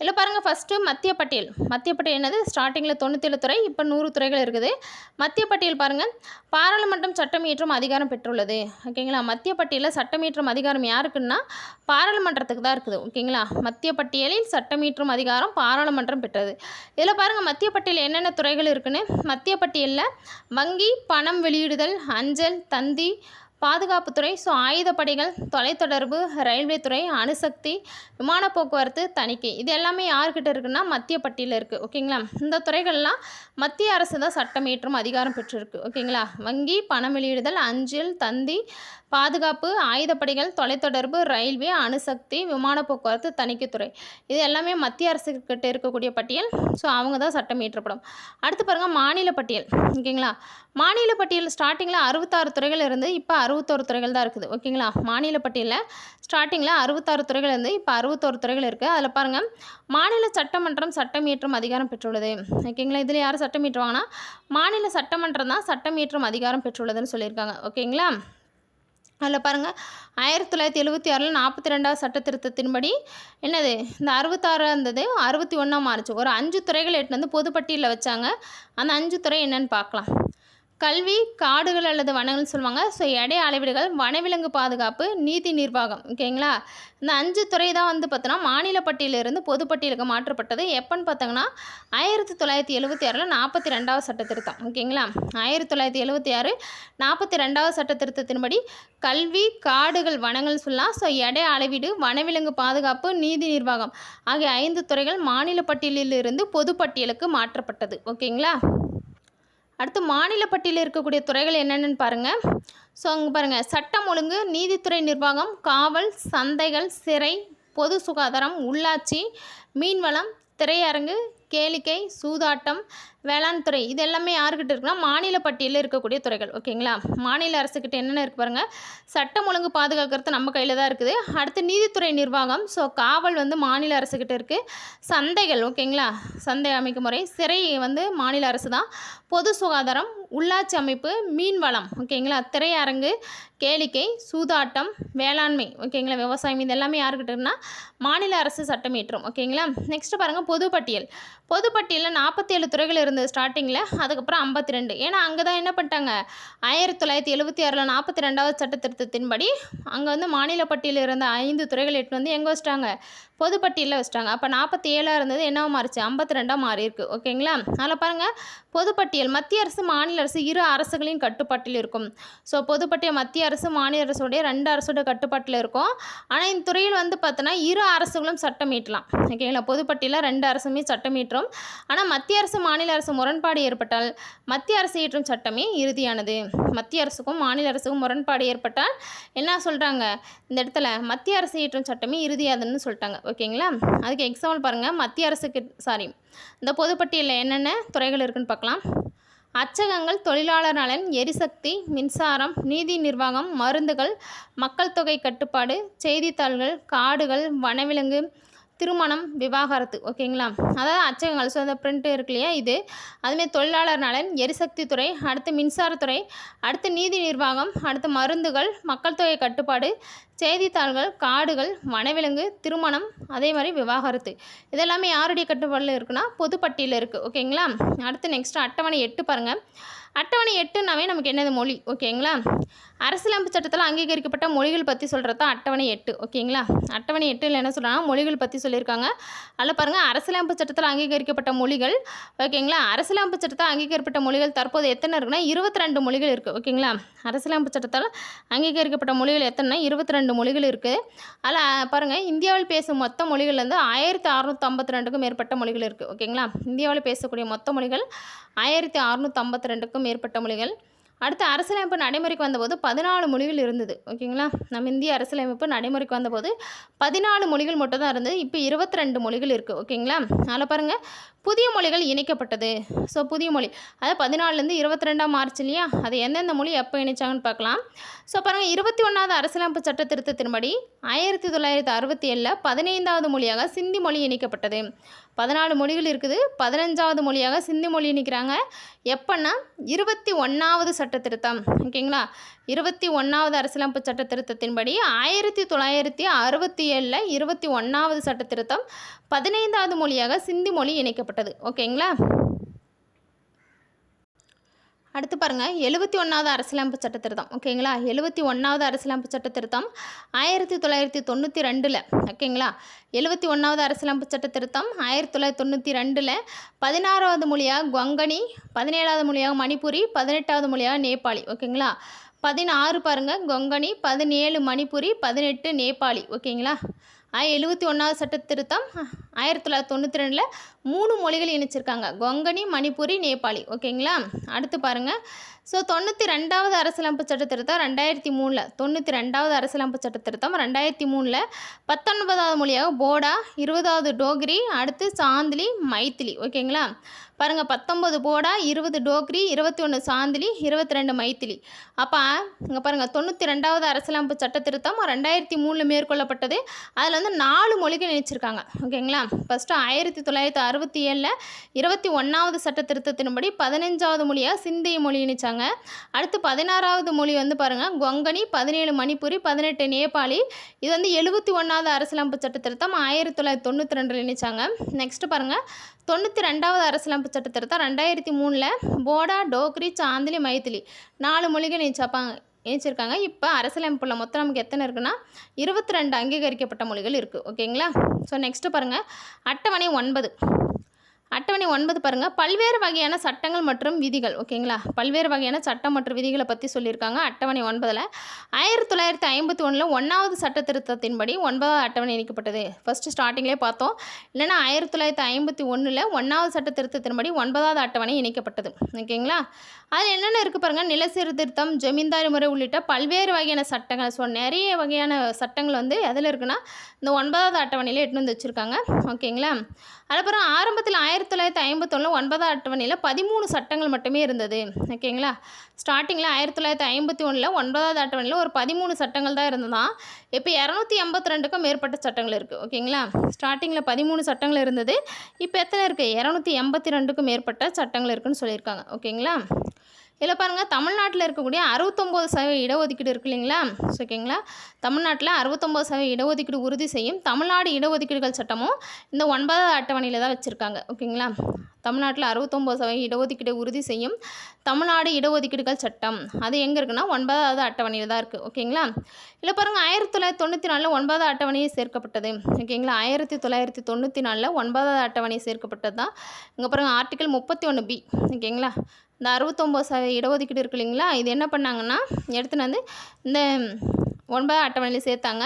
இல்லை பாருங்கள் ஃபஸ்ட்டு மத்திய பட்டியல் மத்திய பட்டியல் என்னது? ஸ்டார்டிங்கில் தொண்ணூற்றேழு துறை இப்போ நூறு துறைகள் இருக்குது. மத்திய பட்டியல் பாருங்கள் பாராளுமன்றம் சட்டம் இயற்றும் அதிகாரம் பெற்றுள்ளது. ஓகேங்களா மத்திய பட்டியலில் சட்டம் இயற்றும் அதிகாரம் யாருக்குன்னா பாராளுமன்றத்துக்கு தான் இருக்குது. ஓகேங்களா மத்திய பட்டியலில் சட்டம் இயற்றும் அதிகாரம் பாராளுமன்றம் பெற்றது. இதில் பாருங்கள் மத்திய பட்டியல் என்னென்ன துறைகள் இருக்குன்னு? மத்திய பட்டியலில் வங்கி பணம் வெளியிடுதல் அஞ்சல் தந்தி பாதுகாப்புத்துறை ஸோ ஆயுதப்படைகள் தொலைத்தொடர்பு ரயில்வே துறை அணுசக்தி விமான போக்குவரத்து தணிக்கை. இது எல்லாமே யார்கிட்ட இருக்குன்னா மத்திய பட்டியில் இருக்குது ஓகேங்களா? இந்த துறைகள்லாம் மத்திய அரசு தான் சட்டம் ஏற்றும் அதிகாரம் பெற்றிருக்கு. ஓகேங்களா? வங்கி பணம் வெளியிடுதல் அஞ்சல் தந்தி பாதுகாப்பு ஆயுதப்படைகள் தொலைத்தொடர்பு ரயில்வே அணுசக்தி விமான போக்குவரத்து தணிக்கைத்துறை. இது எல்லாமே மத்திய அரசுக்கிட்ட இருக்கக்கூடிய பட்டியல். ஸோ அவங்க தான் சட்டம் இயற்றப்படும். அடுத்து பாருங்கள் மாநில பட்டியல். ஓகேங்களா? மாநில பட்டியல் ஸ்டார்டிங்கில் அறுபத்தாறு துறைகள் இருந்து இப்போ அறுபத்தோரு துறைகள் தான் இருக்குது. ஓகேங்களா? மாநில பட்டியலில் ஸ்டார்டிங்கில் அறுபத்தாறு துறைகள் இருந்து இப்போ அறுபத்தோரு துறைகள் இருக்குது அதில் பாருங்கள் மாநில சட்டமன்றம் சட்டம் இயற்றும் அதிகாரம் பெற்றுள்ளது. ஓகேங்களா? இதில் யார் சட்டம் இயற்றுவாங்கன்னா மாநில சட்டமன்றம் தான் சட்டம் இயற்றும் அதிகாரம் பெற்றுள்ளதுன்னு சொல்லியிருக்காங்க. ஓகேங்களா? அதில் பாருங்கள் ஆயிரத்தி தொள்ளாயிரத்தி எழுபத்தி ஆறில் நாற்பத்தி ரெண்டாவது சட்ட திருத்தத்தின்படி என்னது? இந்த அறுபத்தாறு இருந்தது அறுபத்தி ஒன்றா மாறிச்சு ஒரு அஞ்சு துறைகள் எட்டு வந்து பொதுப்பட்டியலில் வச்சாங்க. அந்த அஞ்சு துறை என்னன்னு பார்க்கலாம். கல்வி காடுகள் அல்லது வனங்கள்னு சொல்லுவாங்க. ஸோ எடை அளவீடுகள் வனவிலங்கு பாதுகாப்பு நீதி நிர்வாகம். ஓகேங்களா? இந்த அஞ்சு துறை தான் வந்து பார்த்தோன்னா மாநில பட்டியலிருந்து பொதுப்பட்டியலுக்கு மாற்றப்பட்டது. எப்போன்னு பார்த்தாங்கன்னா ஆயிரத்தி தொள்ளாயிரத்தி எழுபத்தி ஆறில் நாற்பத்தி ரெண்டாவது சட்ட திருத்தம். ஓகேங்களா? ஆயிரத்தி தொள்ளாயிரத்தி எழுபத்தி ஆறு நாற்பத்தி ரெண்டாவது சட்ட திருத்தத்தின்படி கல்வி காடுகள் வனங்கள் சொல்லலாம். ஸோ எடை அளவீடு வனவிலங்கு பாதுகாப்பு நீதி நிர்வாகம் ஆகிய ஐந்து துறைகள் மாநில பட்டியலிலிருந்து பொதுப்பட்டியலுக்கு மாற்றப்பட்டது. ஓகேங்களா? அடுத்து மாநில பட்டியலில் இருக்கக்கூடிய துறைகள் என்னென்னு பாருங்கள் ஸோ அங்கே பாருங்கள் சட்டம் ஒழுங்கு நீதித்துறை நிர்வாகம் காவல் சந்தைகள் சிறை பொது சுகாதாரம் உள்ளாட்சி மீன்வளம் திரையரங்கு கேளிக்கை சூதாட்டம் வேளாண் துறை இது எல்லாமே யாருக்கிட்ட இருக்குன்னா மாநில பட்டியலில் இருக்கக்கூடிய துறைகள். ஓகேங்களா? மாநில அரசுக்கிட்ட என்னென்ன இருக்குது பாருங்கள் சட்டம் ஒழுங்கு பாதுகாக்கிறது நம்ம கையில் தான் இருக்குது. அடுத்து நீதித்துறை நிர்வாகம். ஸோ காவல் வந்து மாநில அரசுக்கிட்ட இருக்குது சந்தைகள் ஓகேங்களா? சந்தை அமைக்கும் முறை. சிறை வந்து மாநில அரசு தான். பொது சுகாதாரம் உள்ளாட்சி அமைப்பு மீன் வளம் ஓகேங்களா? திரையரங்கு கேளிக்கை சூதாட்டம் வேளாண்மை ஓகேங்களா? விவசாயம் இது எல்லாமே யாருக்கிட்ட இருக்குன்னா மாநில அரசு சட்டம் ஓகேங்களா? நெக்ஸ்ட் பாருங்கள் பொதுப்பட்டியல். பொதுப்பட்டியலில் நாற்பத்தி ஏழு துறைகள் இருந்தது ஸ்டார்டிங்கில் அதுக்கப்புறம் ஐம்பத்தி ரெண்டு ஏன்னா அங்கே தான் என்ன பண்ணிட்டாங்க? ஆயிரத்தி தொள்ளாயிரத்தி எழுபத்தி ஆறில் நாற்பத்தி ரெண்டாவது சட்ட திருத்தத்தின்படி அங்கே வந்து மாநில பட்டியலில் இருந்த ஐந்து துறைகள் எட்டு வந்து எங்கே வச்சிட்டாங்க? பொதுப்பட்டியலில் வச்சிட்டாங்க. அப்போ நாற்பத்தி ஏழாக இருந்தது என்னவோ மாறிச்சு? ஐம்பத்தி ரெண்டாக மாறி இருக்குது ஓகேங்களா? அதில் பாருங்கள் பொதுப்பட்டியல் மத்திய அரசு மாநில அரசு இரு அரசுகளின் கட்டுப்பாட்டில் இருக்கும். ஸோ பொதுப்பட்டியல் மத்திய அரசு மாநில அரசுடைய ரெண்டு அரசோட கட்டுப்பாட்டில் இருக்கும். ஆனால் இந்த துறையில் வந்து பார்த்தோன்னா இரு அரசுகளும் சட்டம் ஈட்டலாம் ஓகேங்களா பொதுப்பட்டியலில் ரெண்டு அரசுமே சட்டம் ஈற்றும் ஆனால் மத்திய அரசு மாநில அரசு முரண்பாடு ஏற்பட்டால் மத்திய அரசு ஈற்றும் சட்டமே இறுதியானது. மத்திய அரசுக்கும் மாநில அரசுக்கும் முரண்பாடு ஏற்பட்டால் என்ன சொல்கிறாங்க இந்த இடத்துல மத்திய அரசு ஈற்றும் சட்டமே இறுதியாதுன்னு சொல்லிட்டாங்க. ஓகேங்களா அதுக்கு எக்ஸாம்பிள் பாருங்கள் மத்திய அரசுக்கு சாரி இந்த பொதுப்பட்டியலில் என்னென்ன துறைகள் இருக்குன்னு பார்க்கலாம். அச்சகங்கள் தொழிலாளர் நலன் எரிசக்தி மின்சாரம் நீதி நிர்வாகம் மருந்துகள் மக்கள் தொகை கட்டுப்பாடு செய்தித்தாள்கள் காடுகள் வனவிலங்கு திருமணம் விவாகரத்து ஓகேங்களா? அதாவது அச்சகங்கள் ஸோ அந்த பிரிண்ட்டு இருக்கு இல்லையா இது? அதுமாரி தொழிலாளர் நலன் எரிசக்தி துறை அடுத்து மின்சாரத்துறை அடுத்து நீதி நிர்வாகம் அடுத்து மருந்துகள் மக்கள் தொகை கட்டுப்பாடு செய்தித்தாள்கள் காடுகள் வனவிலங்கு திருமணம் அதே மாதிரி விவாகரத்து. இதெல்லாமே யாருடைய கட்டுப்பாடில் இருக்குன்னா பொதுப்பட்டியில் இருக்குது ஓகேங்களா? அடுத்து நெக்ஸ்ட் அட்டவணை எட்டு பாருங்கள் அட்டவணை எட்டுனாவே நமக்கு என்னது மொழி ஓகேங்களா? அரசியலமைப்பு சட்டத்தில் அங்கீகரிக்கப்பட்ட மொழிகள் பற்றி சொல்கிறது தான் அட்டவணை எட்டு ஓகேங்களா? அட்டவணை எட்டில் என்ன சொல்கிறாங்க மொழிகள் பற்றி சொல்லியிருக்காங்க. அதில் பாருங்கள் அரசியலமைப்பு சட்டத்தில் அங்கீகரிக்கப்பட்ட மொழிகள் ஓகேங்களா? அரசியலமைப்பு சட்டத்தில் அங்கீகரிக்கப்பட்ட மொழிகள் தற்போது எத்தனை இருக்குன்னா இருபத்தி ரெண்டு மொழிகள் இருக்குது ஓகேங்களா? அரசியலமைப்பு சட்டத்தால் அங்கீகரிக்கப்பட்ட மொழிகள் எத்தனைனா இருபத்தி ரெண்டு மொழிகள் இருக்குது அதில் பாருங்கள் இந்தியாவில் பேசும் மொத்த மொழிகள் வந்து ஆயிரத்தி அறநூற்றி ஐம்பத்தி ரெண்டுக்கும் மேற்பட்ட மொழிகள் இருக்குது ஓகேங்களா? இந்தியாவில் பேசக்கூடிய மொத்த மொழிகள் ஆயிரத்தி அறநூற்றி ஐம்பத்தி ரெண்டுக்கும் மேற்பட்ட மொழிகள். அடுத்து அரசியலமைப்பு நடைமுறைக்கு வந்தபோது பதினாலு மொழிகள் இருந்தது. ஓகேங்களா? நம்ம இந்திய அரசியலமைப்பு நடைமுறைக்கு வந்தபோது பதினாலு மொழிகள் மட்டும் தான் இருந்தது. இப்போ இருபத்தி ரெண்டு மொழிகள் இருக்குது ஓகேங்களா? அதில் பாருங்கள் புதிய மொழிகள் இணைக்கப்பட்டது. ஸோ புதிய மொழி. அதாவது பதினாலுலேருந்து இருபத்தி ரெண்டாம் மார்ச் இல்லையா? அது எந்தெந்த மொழி எப்போ இணைச்சாங்கன்னு பார்க்கலாம். ஸோ பாருங்கள் இருபத்தி ஒன்றாவது அரசியலமைப்பு சட்ட திருத்தத்தின்படி ஆயிரத்தி தொள்ளாயிரத்தி அறுபத்தி ஏழில் பதினைந்தாவது மொழியாக சிந்தி மொழி இணைக்கப்பட்டது. பதினாலு மொழிகள் இருக்குது. பதினஞ்சாவது மொழியாக சிந்தி மொழி இணைக்கிறாங்க. எப்போன்னா இருபத்தி ஒன்றாவது சட்ட திருத்தம் ஓகேங்களா? இருபத்தி ஒன்றாவது அரசியலமைப்பு சட்ட திருத்தத்தின்படி ஆயிரத்தி தொள்ளாயிரத்தி அறுபத்தி ஏழில் இருபத்தி ஒன்றாவது சட்ட திருத்தம் பதினைந்தாவது மொழியாக சிந்தி மொழி இணைக்கப்பட்டது. ஓகேங்களா? அடுத்து பாருங்கள் எழுபத்தி ஒன்றாவது அரசியலமைப்பு சட்ட திருத்தம் ஓகேங்களா எழுபத்தி ஒன்றாவது அரசியலமைப்பு சட்ட திருத்தம் ஆயிரத்தி தொள்ளாயிரத்தி தொண்ணூற்றி ரெண்டில். ஓகேங்களா எழுபத்தி ஒன்றாவது அரசியலமைப்பு சட்ட திருத்தம் ஆயிரத்தி தொள்ளாயிரத்தி தொண்ணூற்றி ரெண்டில் பதினாறாவது மொழியாக கொங்கனி பதினேழாவது மொழியாக மணிப்புரி பதினெட்டாவது மொழியாக நேபாளி. ஓகேங்களா பதினாறு பாருங்கள் கொங்கனி பதினேழு மணிப்புரி பதினெட்டு நேபாளி. ஓகேங்களா எழுபத்தி ஒன்றாவது சட்ட திருத்தம் ஆயிரத்தி தொள்ளாயிரத்தி தொண்ணூற்றி ரெண்டில் மூணு மொழிகள் இணைச்சிருக்காங்க. கொங்கனி மணிப்பூரி நேபாளி. ஓகேங்களா? அடுத்து பாருங்கள் ஸோ தொண்ணூற்றி ரெண்டாவது அரசியலமைப்பு சட்ட திருத்தம் ரெண்டாயிரத்தி மூணில். தொண்ணூற்றி ரெண்டாவது அரசியலமைப்பு சட்ட திருத்தம் ரெண்டாயிரத்தி மூணில். பத்தொன்பதாவது மொழியாக போடா இருபதாவது டோக்ரி அடுத்து சாந்திலி மைத்திலி. ஓகேங்களா? பாருங்கள் பத்தொம்பது போடா இருபது டோக்ரி இருபத்தி ஒன்று சாந்திலி இருபத்தி ரெண்டு மைத்திலி. அப்போ இங்கே பாருங்கள் தொண்ணூற்றி ரெண்டாவது அரசியலமைப்பு சட்ட திருத்தம் ரெண்டாயிரத்தி மூணில் மேற்கொள்ளப்பட்டது. அதில் வந்து நாலு மொழிகள் இணைச்சிருக்காங்க ஓகேங்களா? ஃபஸ்ட்டு ஆயிரத்தி தொள்ளாயிரத்தி அறுபத்தி ஏழில் இருபத்தி ஒன்றாவது சட்ட திருத்தத்தின்படி பதினஞ்சாவது மொழியாக சிந்திய மொழி இணைச்சாங்க. அடுத்து பதினாறாவது மொழி வந்து பாருங்கள் கொங்கனி பதினேழு மணிப்பூரி பதினெட்டு நேபாளி. இது வந்து எழுபத்தி ஒன்றாவது அரசியலமைப்பு சட்ட திருத்தம் ஆயிரத்தி தொள்ளாயிரத்தி தொண்ணூற்றி ரெண்டில் இணைச்சாங்க. நெக்ஸ்ட்டு பாருங்கள் தொண்ணூற்றி ரெண்டாவது அரசியலமைப்பு சட்ட திருத்தம் ரெண்டாயிரத்தி மூணில் போடா டோக்ரி சாந்திலி மைத்திலி நாலு மொழிகள் இணைச்சாப்பாங்க இணைச்சிருக்காங்க இப்போ அரசியலமைப்புள்ள மொத்தம் நமக்கு எத்தனை இருக்குன்னா இருபத்தி ரெண்டு அங்கீகரிக்கப்பட்ட மொழிகள் இருக்குது ஓகேங்களா? ஸோ நெக்ஸ்ட்டு பாருங்கள் அட்டவணை ஒன்பது. அட்டவணை ஒன்பது பாருங்கள் பல்வேறு வகையான சட்டங்கள் மற்றும் விதிகள். ஓகேங்களா? பல்வேறு வகையான சட்டம் மற்றும் விதிகளை பற்றி சொல்லியிருக்காங்க அட்டவணை ஒன்பதில். ஆயிரத்தி தொள்ளாயிரத்தி ஐம்பத்தி ஒன்றில் ஒன்றாவது சட்ட திருத்தத்தின்படி ஒன்பதாவது அட்டவணை இணைக்கப்பட்டது. ஃபஸ்ட்டு ஸ்டார்டிங்லேயே பார்த்தோம். இல்லைன்னா ஆயிரத்தி தொள்ளாயிரத்தி ஐம்பத்தி ஒன்றில் ஒன்றாவது சட்ட திருத்தத்தின்படி ஒன்பதாவது அட்டவணை இணைக்கப்பட்டது. ஓகேங்களா? அதில் என்னென்ன இருக்குது பாருங்கள் நில சீர்திருத்தம் ஜமீன்தாரி முறை உள்ளிட்ட பல்வேறு வகையான சட்டங்கள். ஸோ நிறைய வகையான சட்டங்கள் வந்து எதில் இருக்குன்னா இந்த ஒன்பதாவது அட்டவணையில் எட்டுன்னு வந்து வச்சுருக்காங்க. ஓகேங்களா? அதுக்கப்புறம் ஆரம்பத்தில் ஆயிரத்தி தொள்ளாயிரத்தி ஐம்பத்தொன்னில் ஒன்பதாம் அட்டவணையில் பதிமூணு சட்டங்கள் மட்டுமே இருந்தது. ஓகேங்களா? ஸ்டார்டிங்கில் ஆயிரத்தி தொள்ளாயிரத்தி ஐம்பத்தி ஒன்றில் ஒன்பதாவது அட்டவணையில் ஒரு பதிமூணு சட்டங்கள் தான் இருந்ததான் இப்போ இரநூத்தி எண்பத்தி ரெண்டுக்கும் மேற்பட்ட சட்டங்கள் இருக்குது ஓகேங்களா? ஸ்டார்டிங்கில் பதிமூணு சட்டங்கள் இருந்தது இப்போ எத்தனை இருக்குது இரநூத்தி எண்பத்தி ரெண்டுக்கும் மேற்பட்ட சட்டங்கள் இருக்குன்னு சொல்லியிருக்காங்க. ஓகேங்களா? இதில் பாருங்கள் தமிழ்நாட்டில் இருக்கக்கூடிய அறுபத்தொம்போது சதவீத இடஒதுக்கீடு இருக்கு இல்லைங்களா? ஓகேங்களா? தமிழ்நாட்டில் அறுபத்தொம்போது சதவீத இடஒதுக்கீடு உறுதி செய்யும் தமிழ்நாடு இடஒதுக்கீடுகள் சட்டமும் இந்த ஒன்பதாவது அட்டவணையில் தான் வச்சுருக்காங்க. ஓகேங்களா? தமிழ்நாட்டில் அறுபத்தொம்போது சதவீத இடஒதுக்கீடு உறுதி செய்யும் தமிழ்நாடு இடஒதுக்கீடுகள் சட்டம். அது எங்கே இருக்குன்னா ஒன்பதாவது அட்டவணையில் தான் இருக்குது ஓகேங்களா? இல்லை பாருங்கள் ஆயிரத்தி தொள்ளாயிரத்தி தொண்ணூற்றி நாலில் ஒன்பதாவது அட்டவணையை சேர்க்கப்பட்டது. ஓகேங்களா? ஆயிரத்தி தொள்ளாயிரத்தி தொண்ணூற்றி நாலில் ஒன்பதாவது அட்டவணை சேர்க்கப்பட்டது தான். இங்கே பாருங்கள் ஆர்டிக்கல் முப்பத்தி ஒன்று பி. ஓகேங்களா? இந்த அறுபத்தொம்போது ச இடஒதுக்கீடு இருக்கு இல்லைங்களா? இது என்ன பண்ணாங்கன்னா எடுத்துன்னு வந்து இந்த ஒன்பதாம் அட்டவணையில் சேர்த்தாங்க.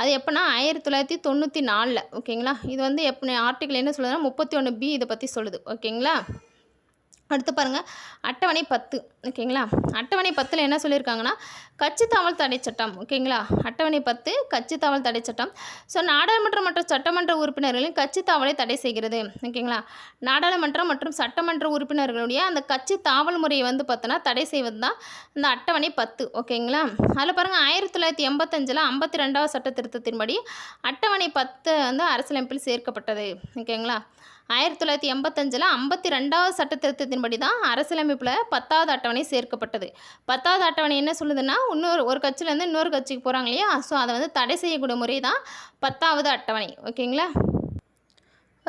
அது எப்போனா ஆயிரத்தி தொள்ளாயிரத்தி தொண்ணூற்றி நாலில் ஓகேங்களா? இது வந்து எப்போ ஆர்டிக்கல் என்ன சொல்லுதுன்னா முப்பத்தி ஒன்று பி இதை பற்றி சொல்லுது ஓகேங்களா? அடுத்து பாருங்கள் அட்டவணை பத்து. ஓகேங்களா? அட்டவணை பத்தில் என்ன சொல்லியிருக்காங்கன்னா கட்சி தாவல் தடை சட்டம். ஓகேங்களா? அட்டவணை பத்து கட்சி தாவல் தடை சட்டம். ஸோ நாடாளுமன்றம் மற்றும் சட்டமன்ற உறுப்பினர்களின் கட்சித்தாவலை தடை செய்கிறது. ஓகேங்களா? நாடாளுமன்றம் மற்றும் சட்டமன்ற உறுப்பினர்களுடைய அந்த கட்சி தாவல் முறையை வந்து பார்த்தோன்னா தடை செய்வது தான் இந்த அட்டவணை பத்து. ஓகேங்களா? அதில் பாருங்கள் ஆயிரத்தி தொள்ளாயிரத்தி எண்பத்தஞ்சில் ஐம்பத்தி ரெண்டாவது சட்ட திருத்தத்தின்படி அட்டவணை பத்து வந்து அரசியலமைப்பில் சேர்க்கப்பட்டது. ஓகேங்களா? ஆயிரத்தி தொள்ளாயிரத்தி எண்பத்தஞ்சில் ஐம்பத்தி ரெண்டாவது சட்ட திருத்தத்தின்படி தான் அரசியலமைப்பில் பத்தாவது அட்டவணை சேர்க்கப்பட்டது. பத்தாவது அட்டவணை என்ன சொல்லுதுன்னா இன்னொரு ஒரு கட்சியிலேருந்து இன்னொரு கட்சிக்கு போகிறாங்க இல்லையா? ஸோ அதை வந்து தடை செய்யக்கூடிய முறை தான் பத்தாவது அட்டவணை. ஓகேங்களா?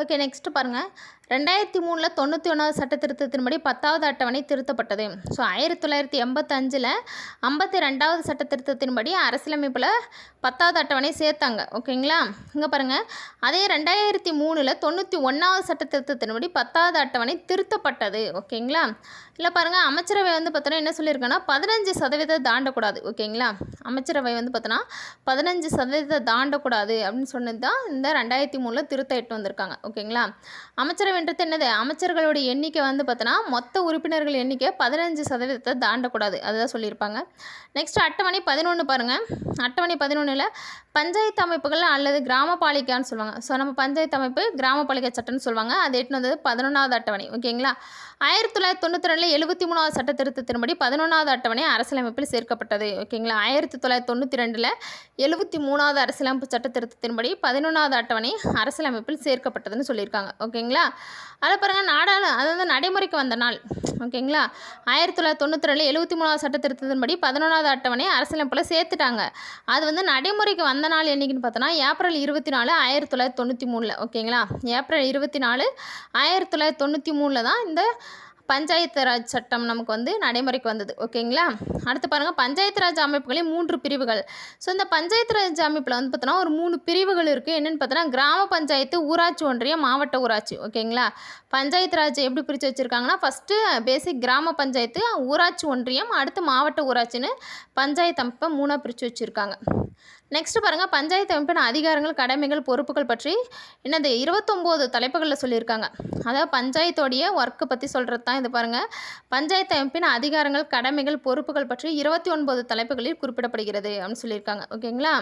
ஓகே நெக்ஸ்ட்டு பாருங்கள் ரெண்டாயிரத்தி மூணில் தொண்ணூற்றி ஒன்றாவது சட்ட திருத்தத்தின்படி பத்தாவது அட்டவணை திருத்தப்பட்டது. ஸோ ஆயிரத்தி தொள்ளாயிரத்தி எண்பத்தஞ்சில் ஐம்பத்தி ரெண்டாவது சட்ட திருத்தத்தின்படி அரசியலமைப்பில் பத்தாவது அட்டவணை சேர்த்தாங்க. ஓகேங்களா? இங்கே பாருங்கள் அதே ரெண்டாயிரத்தி மூணில் தொண்ணூற்றி ஒன்றாவது சட்ட திருத்தத்தின்படி பத்தாவது அட்டவணை திருத்தப்பட்டது. ஓகேங்களா? இல்லை பாருங்கள் அமைச்சரவை வந்து பார்த்தோன்னா என்ன சொல்லியிருக்கேன்னா பதினஞ்சு சதவீதம் தாண்டக்கூடாது. ஓகேங்களா? அமைச்சரவை வந்து பார்த்தோன்னா பதினஞ்சு சதவீதம் தாண்டக்கூடாது அப்படின்னு சொன்னது தான் இந்த ரெண்டாயிரத்தி மூணில் திருத்த எட்டு வந்திருக்காங்க. ஓகேங்களா? அமைச்சரவை அமைச்சரவைன்றது என்னது? அமைச்சர்களுடைய எண்ணிக்கை வந்து பார்த்தோன்னா மொத்த உறுப்பினர்கள் எண்ணிக்கை பதினஞ்சு சதவீதத்தை தாண்டக்கூடாது. அதுதான் சொல்லியிருப்பாங்க. நெக்ஸ்ட் அட்டவணை பதினொன்று பாருங்கள் அட்டவணை பதினொன்றில் பஞ்சாயத்து அமைப்புகள் அல்லது கிராம பாலிக்கான்னு சொல்லுவாங்க. ஸோ நம்ம பஞ்சாயத்து அமைப்பு கிராம சட்டம்னு சொல்லுவாங்க. அது எட்டுன்னு வந்தது பதினொன்றாவது அட்டவணை. ஓகேங்களா? ஆயிரத்தி தொள்ளாயிரத்தி தொண்ணூற்றி ரெண்டில் எழுபத்தி மூணாவது சட்ட திருத்தத்தின்படி பதினொன்றாவது அட்டவணை அரசியலமைப்பில் சேர்க்கப்பட்டது. ஓகேங்களா? ஆயிரத்தி தொள்ளாயிரத்தி தொண்ணூற்றி ரெண்டில் எழுபத்தி மூணாவது அரசியலமைப்பு சட்ட திருத்தத்தின்படி பதினொன்றாவது அட்டவணை அரசியலமைப்பில் சேர்க்கப்பட்டதுன்னு சொல்லியிருக்காங்க. ஓகேங்களா? அதில் பாருங்கள் நாடாளு அதாவது நடைமுறைக்கு வந்த நாள். ஓகேங்களா? ஆயிரத்தி தொள்ளாயிரத்தி தொண்ணூற்றி ரெண்டில் எழுபத்தி மூணாவது சட்ட திருத்தத்தின்படி பதினொன்றாவது அட்டவணை அரசியலமைப்பில் சேர்த்துட்டாங்க. அது வந்து நடைமுறைக்கு வந்த நாள் என்னைக்குன்னு பார்த்தோன்னா ஏப்ரல் இருபத்தி நாலு ஆயிரத்தி தொள்ளாயிரத்தி தொண்ணூற்றி மூணில். ஓகேங்களா? ஏப்ரல் இருபத்தி நாலு ஆயிரத்தி தொள்ளாயிரத்தி தொண்ணூற்றி மூணில் தான் இந்த பஞ்சாயத்து ராஜ் சட்டம் நமக்கு வந்து நடைமுறைக்கு வந்தது. ஓகேங்களா? அடுத்து பாருங்கள் பஞ்சாயத்து ராஜ் அமைப்புகளின் மூன்று பிரிவுகள். ஸோ இந்த பஞ்சாயத்து ராஜ் அமைப்பில் வந்து பார்த்தோன்னா ஒரு மூணு பிரிவுகள் இருக்குது என்னென்னு பார்த்தோன்னா கிராம பஞ்சாயத்து ஊராட்சி ஒன்றியம் மாவட்ட ஊராட்சி. ஓகேங்களா? பஞ்சாயத்து ராஜ் எப்படி பிரித்து வச்சுருக்காங்கன்னா ஃபஸ்ட்டு பேசிக் கிராம பஞ்சாயத்து ஊராட்சி ஒன்றியம் அடுத்து மாவட்ட ஊராட்சின்னு பஞ்சாயத்து அமைப்பை மூணாக பிரித்து வச்சுருக்காங்க. நெக்ஸ்ட் பாருங்கள் பஞ்சாயத்து அமைப்பின் அதிகாரங்கள் கடமைகள் பொறுப்புகள் பற்றி என்னது இருபத்தொம்போது தலைப்புகளில் சொல்லியிருக்காங்க. அதாவது பஞ்சாயத்தோடைய ஒர்க்கை பற்றி சொல்கிறது தான் இது பாருங்கள் பஞ்சாயத்து அமைப்பின் அதிகாரங்கள் கடமைகள் பொறுப்புகள் பற்றி இருபத்தி ஒன்பது தலைப்புகளில் குறிப்பிடப்படுகிறது அப்படின்னு சொல்லியிருக்காங்க. ஓகேங்களா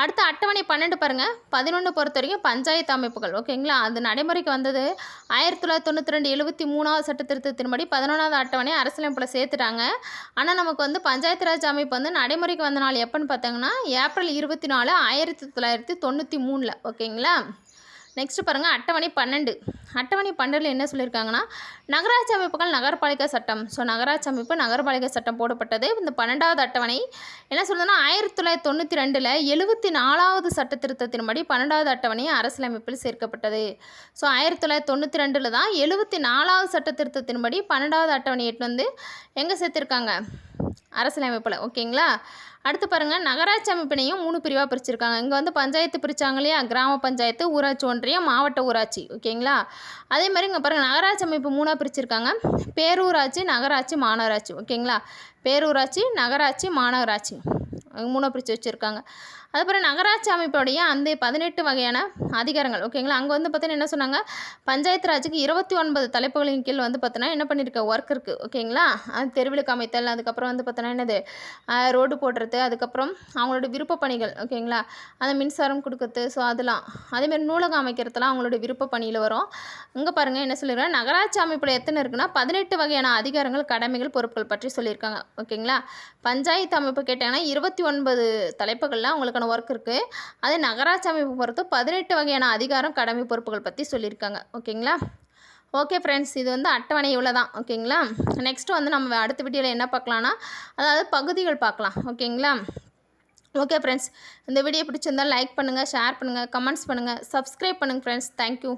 அடுத்து அட்டவணை பன்னெண்டு பாருங்கள் பதினொன்று பொறுத்த வரைக்கும் பஞ்சாயத்து அமைப்புகள். ஓகேங்களா? அது நடைமுறைக்கு வந்தது. ஆயிரத்தி தொள்ளாயிரத்தி தொண்ணூற்றி ரெண்டு எழுபத்தி மூணாவது சட்ட திருத்தத்தின்படி பதினொன்றாவது அட்டவணை அரசியலமைப்பில் சேர்த்துட்டாங்க. ஆனால் நமக்கு வந்து பஞ்சாயத்து ராஜ் அமைப்பு வந்து நடைமுறைக்கு வந்த நாள் எப்போன்னு பார்த்தோங்கன்னா ஏப்ரல் இருபத்தி நாலு ஆயிரத்தி தொள்ளாயிரத்தி தொண்ணூற்றி மூணில். ஓகேங்களா? நெக்ஸ்ட்டு பாருங்கள் அட்டவணை பன்னெண்டு. அட்டவணை பன்னெண்டில் என்ன சொல்லியிருக்காங்கன்னா நகராட்சி அமைப்புகள் நகரப்பாலிகை சட்டம். ஸோ நகராட்சி அமைப்பு நகரப்பாலிகை சட்டம் போடப்பட்டது. இந்த பன்னெண்டாவது அட்டவணை என்ன சொல்லுதுன்னா ஆயிரத்தி தொள்ளாயிரத்தி தொண்ணூற்றி ரெண்டில் எழுபத்தி நாலாவது சட்ட திருத்தத்தின்படி பன்னெண்டாவது அட்டவணை அரசியலமைப்பில் சேர்க்கப்பட்டது. ஸோ ஆயிரத்தி தொள்ளாயிரத்தி தொண்ணூற்றி ரெண்டில் தான் எழுபத்தி நாலாவது சட்ட திருத்தத்தின்படி பன்னெண்டாவது அட்டவணை எட்டு வந்து எங்கே சேர்த்துருக்காங்க? அரசியலமைப்பில் ஓகேங்களா? அடுத்து பாருங்கள் நகராட்சி அமைப்பினையும் மூணு பிரிவாக பிரிச்சிருக்காங்க. இங்கே வந்து பஞ்சாயத்து பிரித்தாங்க இல்லையா? கிராம பஞ்சாயத்து ஊராட்சி ஒன்றியம் மாவட்ட ஊராட்சி ஓகேங்களா? அதே மாதிரி இங்கே பாருங்கள் நகராட்சி அமைப்பு மூணாக பிரிச்சிருக்காங்க. பேரூராட்சி நகராட்சி மாநகராட்சி ஓகேங்களா? பேரூராட்சி நகராட்சி மாநகராட்சி. மூணாக பிரித்து வச்சுருக்காங்க. அதுக்கப்புறம் நகராட்சி அமைப்புடைய அந்த பதினெட்டு வகையான அதிகாரங்கள் ஓகேங்களா? அங்கே வந்து பார்த்தீங்கன்னா என்ன சொன்னாங்க? பஞ்சாயத்து ராஜுக்கு இருபத்தி ஒன்பது தலைப்புகளின் கீழ் வந்து பார்த்தீங்கன்னா என்ன பண்ணியிருக்க ஒர்க் இருக்குது ஓகேங்களா? அது தெருவிலுக்கு அமைத்தல் அதுக்கப்புறம் வந்து பார்த்தோன்னா என்னது? ரோடு போடுறது அதுக்கப்புறம் அவங்களோட விருப்ப பணிகள் ஓகேங்களா? அந்த மின்சாரம் கொடுக்கறது ஸோ அதெல்லாம். அதேமாதிரி நூலகம் அமைக்கிறதுலாம் அவங்களோட விருப்ப பணியில் வரும். இங்கே பாருங்கள் என்ன சொல்லியிருக்காங்க நகராட்சி அமைப்பில் எத்தனை இருக்குன்னா பதினெட்டு வகையான அதிகாரங்கள் கடமைகள் பொறுப்புகள் பற்றி சொல்லியிருக்காங்க ஓகேங்களா? பஞ்சாயத்து அமைப்பு கேட்டாங்கன்னா இருபத்தி ஒன்பது தலைப்புகளில் அவங்களுக்கான ஒர்க் இருக்குது அதே நகராட்சி அமைப்பு பொறுத்து பதினெட்டு வகையான அதிகாரம் கடமை பொறுப்புகள் பற்றி சொல்லியிருக்காங்க. ஓகேங்களா? ஓகே ஃப்ரெண்ட்ஸ் இது வந்து அட்டவணை இவ்வளோ தான் ஓகேங்களா? நெக்ஸ்ட்டு வந்து நம்ம அடுத்த வீடியோவில் என்ன பார்க்கலான்னா அதாவது பகுதிகள் பார்க்கலாம். ஓகேங்களா? ஓகே ஃப்ரெண்ட்ஸ் இந்த வீடியோ பிடிச்சிருந்தால் லைக் பண்ணுங்கள் ஷேர் பண்ணுங்கள் கமெண்ட்ஸ் பண்ணுங்கள் சப்ஸ்கிரைப் பண்ணுங்கள் ஃப்ரெண்ட்ஸ் தேங்க்யூ